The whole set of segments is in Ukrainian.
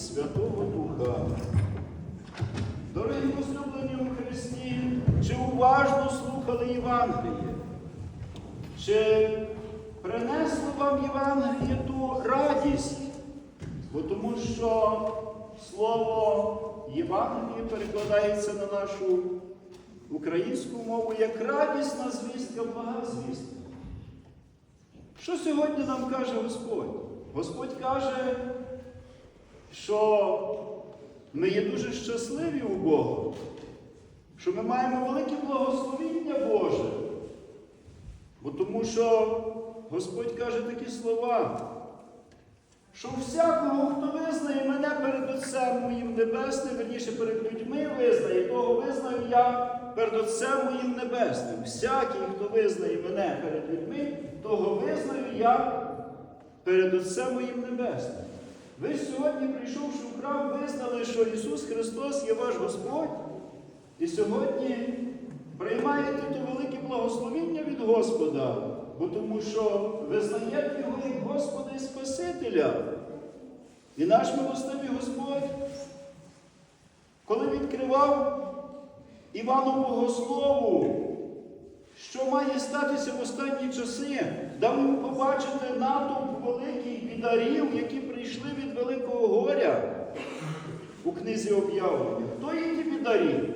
Святого Духа. Дорогі послюблені у Христі, чи уважно слухали Євангеліє? Чи принесло вам Євангеліє ту радість? Бо тому що слово Євангеліє перекладається на нашу українську мову як радісна звістка, блага звістка. Що сьогодні нам каже Господь? Господь каже, що ми є дуже щасливі у Бога, що ми маємо велике благословіння Боже. Бо тому що Господь каже такі слова, що всякого, хто визнає мене перед Отцем моїм Небесним, верніше перед людьми визнає, того визнаю я перед Отцем моїм Небесним. Всякий, хто визнає мене перед людьми, того визнаю я перед Отцем моїм Небесним. Ви сьогодні, прийшовши в храм, визнали, що Ісус Христос є ваш Господь, і сьогодні приймаєте то велике благословіння від Господа, бо тому що визнаєте Його як Господа і Спасителя. І наш милостивий Господь, коли відкривав Іванового Слову, що має статися в останні часи, дав йому побачити натовп великий бідарів, які прийшли від Великого горя у книзі об'явлення. Хто є ті бідарі?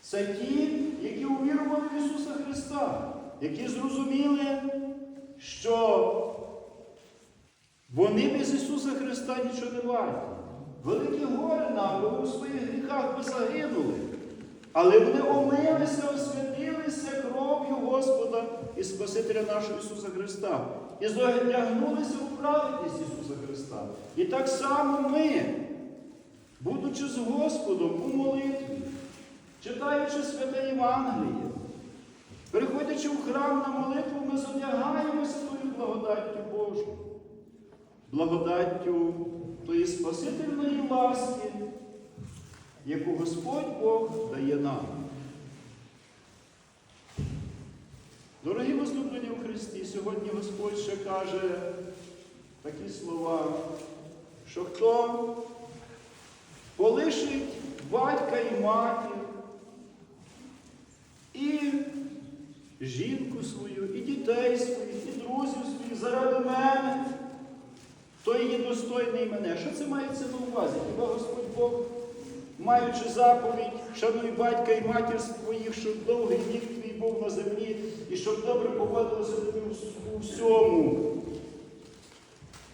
Це ті, які увірували в Ісуса Христа, які зрозуміли, що вони без Ісуса Христа нічого не варті. Велике горе нам, бо у своїх гріхах би загинули. Але вони омилися, освятилися кров'ю Господа і Спасителя нашого Ісуса Христа. І зодягнулися у праведність Ісуса Христа. І так само ми, будучи з Господом у молитві, читаючи святе Євангеліє, приходячи в храм на молитву, ми зодягаємося тою благодаттю Божою, благодаттю тої Спасительної ласки, яку Господь Бог дає нам. Дорогі возлюблені у Христі, сьогодні Господь ще каже такі слова, що хто полишить батька і матір, і жінку свою, і дітей своїх, і друзів своїх заради мене, той є достойний мене. Що це мається на увазі? Хіба Господь Бог, маючи заповідь, шануй батька і матір своїх, щоб довгий вік твій був на землі, і щоб добре поводилося у всьому.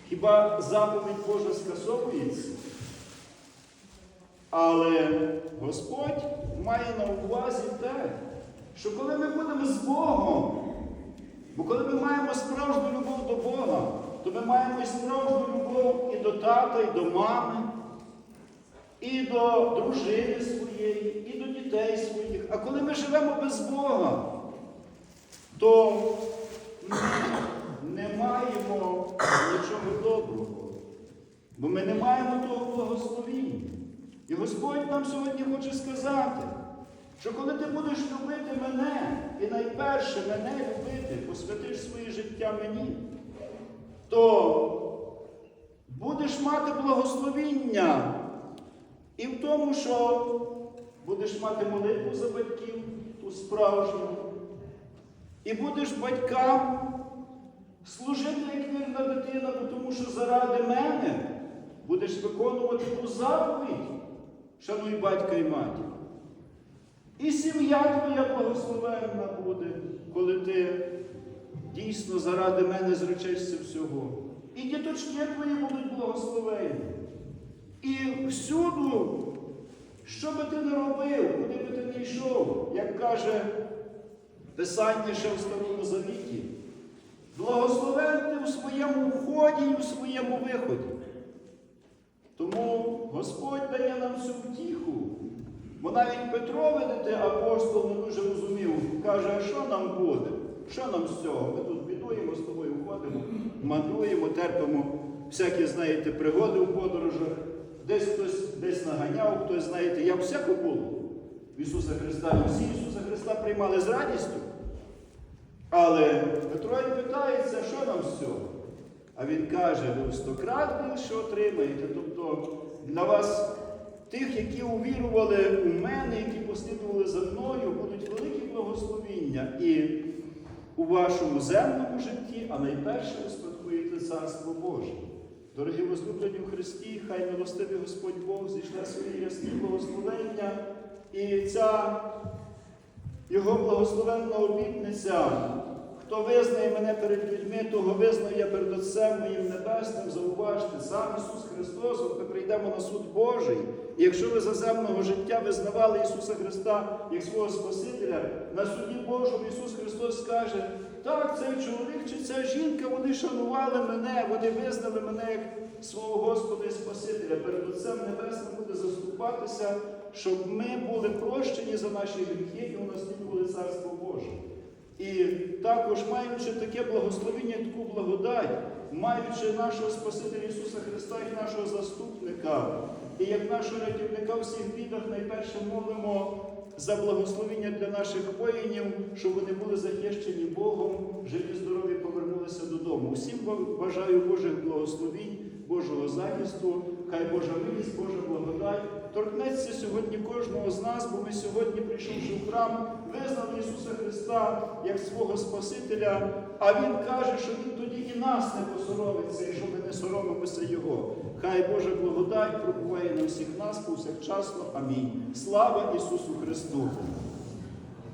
Хіба заповідь Божа скасовується? Але Господь має на увазі те, що коли ми будемо з Богом, бо коли ми маємо справжню любов до Бога, то ми маємо і справжню любов і до тата, і до мами, і до дружини своєї, дітей своїх. А коли ми живемо без Бога, то ми не маємо нічого доброго, бо ми не маємо того благословіння. І Господь нам сьогодні хоче сказати, що коли ти будеш любити мене, і найперше мене любити, посвятиш своє життя мені, то будеш мати благословіння і в тому, що будеш мати молитву за батьків, ту справжню, і будеш батькам служити як вірна дитина, тому що заради мене будеш виконувати ту заповідь, шануй батька і матір. І сім'я твоя благословенна буде, коли ти дійсно заради мене зречешся всього. І діточки твої будуть благословені. І всюду, що би ти не робив, куди би ти не йшов, як каже Писання ще в Старому Завіті, благословен ти у своєму вході і у своєму виході. Тому Господь дає нам цю втіху. Бо навіть Петро, видите, апостол не дуже розумів, каже, а що нам буде? Що нам з цього? Ми тут бідуємо з тобою, ходимо, мандруємо, терпимо всякі, знаєте, пригоди в подорожах. Десь хтось десь наганяв, хтось, знаєте, як всяко було в Ісуса Христа. Всі Ісуса Христа приймали з радістю. Але Петро і питається, що нам з цього? А він каже, ви стократ більше отримаєте. Тобто для вас тих, які увірували у мене, які послідували за мною, будуть великі благословіння і у вашому земному житті, а найперше ви спадкуєте Царство Боже. Дорогі возлюблені в Христі, хай милостивий Господь Бог зійшла свої ясні благословення, і ця його благословенна обітниця. Хто визнає мене перед людьми, того визнаю я перед Отцем моїм Небесним, зауважте, сам Ісус Христос, от ми прийдемо на суд Божий. І якщо ви за земного життя визнавали Ісуса Христа як свого Спасителя, на суді Божому Ісус Христос скаже, так, цей чоловік чи ця жінка, вони шанували мене, вони визнали мене як свого Господа і Спасителя. Перед Отцем Небесним буде заступатися, щоб ми були прощені за наші гріхи і унаслідували Царство Боже. І також, маючи таке благословення, таку благодать, маючи нашого Спасителя Ісуса Христа як нашого заступника, і як нашого рятівника в всіх бідах, найперше молимо за благословення для наших воїнів, щоб вони були захищені Богом, живі, здорові, повернулися додому. Усім бажаю Божих благословінь, Божого захисту, хай Божа милість, Божа благодать торкнеться сьогодні кожного з нас, бо ми сьогодні, прийшовши в храм, визнали Ісуса Христа як свого Спасителя, а Він каже, що Він тоді і нас не посоромиться, і що ми не соромимося Його. Хай Божа благодать пробуває на всіх нас повсякчасно. Амінь. Слава Ісусу Христу!